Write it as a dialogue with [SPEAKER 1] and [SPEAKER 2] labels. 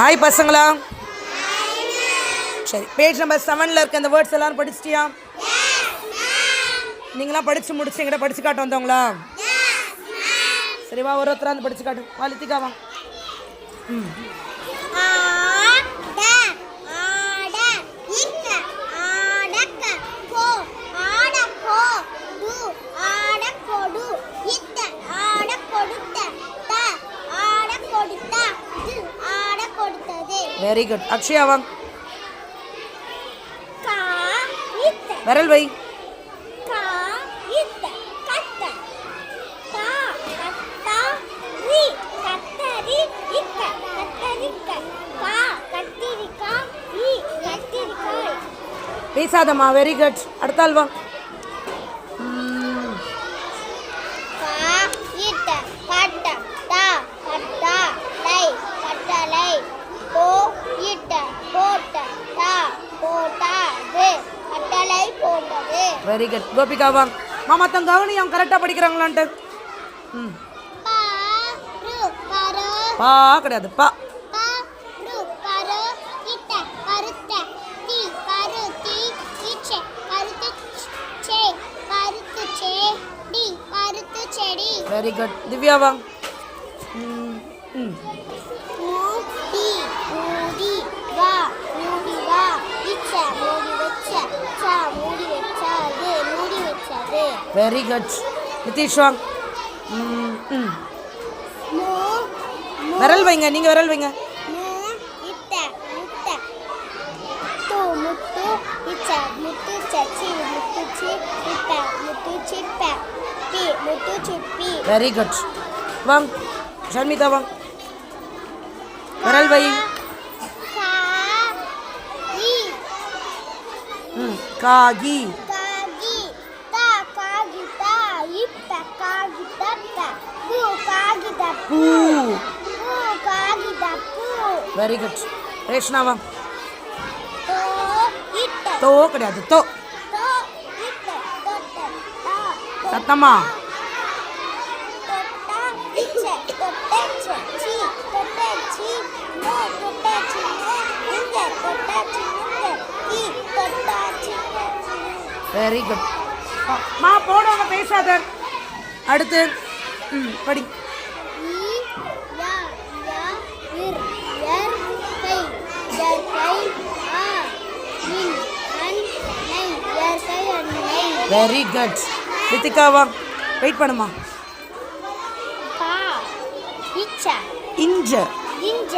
[SPEAKER 1] Hi பசங்களா. சரி page number செவனில் இருக்க அந்த வேர்ட்ஸ் எல்லாரும் படிச்சிட்டியா? நீங்களாம் படித்து முடிச்சு எங்கிட்ட படித்து காட்ட வந்தவங்களா? சரிவா ஒருத்தராக ஒரு வந்து படிச்சு காட்டு. வா லித்திகா வெரி குட் அக்ஷயா வா.
[SPEAKER 2] கா இத்த
[SPEAKER 1] விரல் வை பேசாதம்மா வெரி குட் அடுத்த ஆள் வா.
[SPEAKER 2] கா இட்ட கட்ட தா கட்டா லை கட்டளை போ இட்ட போட்ட தா போட்டாது கட்டளை போட்டது
[SPEAKER 1] வெரி குட் கோபிகா வா. மாமா தன் கவனி அவன் கரெக்டாக படிக்கிறாங்களான்ட்டு. ம்.
[SPEAKER 2] பா
[SPEAKER 1] கிடையாது. பா. வெரி குட் திவ்யா வா. ம். ம். வெரி குட் நிதிஷ் வா ம் ம்
[SPEAKER 2] மூ மூ
[SPEAKER 1] விரல் வைங்க நீங்கள் விரல் வைங்க. வெரி குட் வாங் ஷர்மிதா வாங் விரல் வை. காகி
[SPEAKER 2] தா காகி தா இப்ப காகி தத்த பூ காகி தப்பு
[SPEAKER 1] பூ
[SPEAKER 2] பூ காகி தப்பு
[SPEAKER 1] வெரி குட் ரேஷ்னா வா
[SPEAKER 2] தோ இட்ட
[SPEAKER 1] தோ கிடையாது தோ
[SPEAKER 2] தோ இட்ட தொட்ட தா
[SPEAKER 1] சத்தம்மா
[SPEAKER 2] தொட்டா இச்ச தொட்டச்ச சி தொட்டச்சி பூ வெரி குட் ரேஷ்னாவா தோ கிடையாது. தோ. சத்தமா
[SPEAKER 1] வெரி குட் மா போனவங்க பேசாத. அடுத்து ம் படி. வெரி குட் ரித்திகா வா. வெயிட் பண்ணுமா? இஞ்ச
[SPEAKER 2] இஞ்ச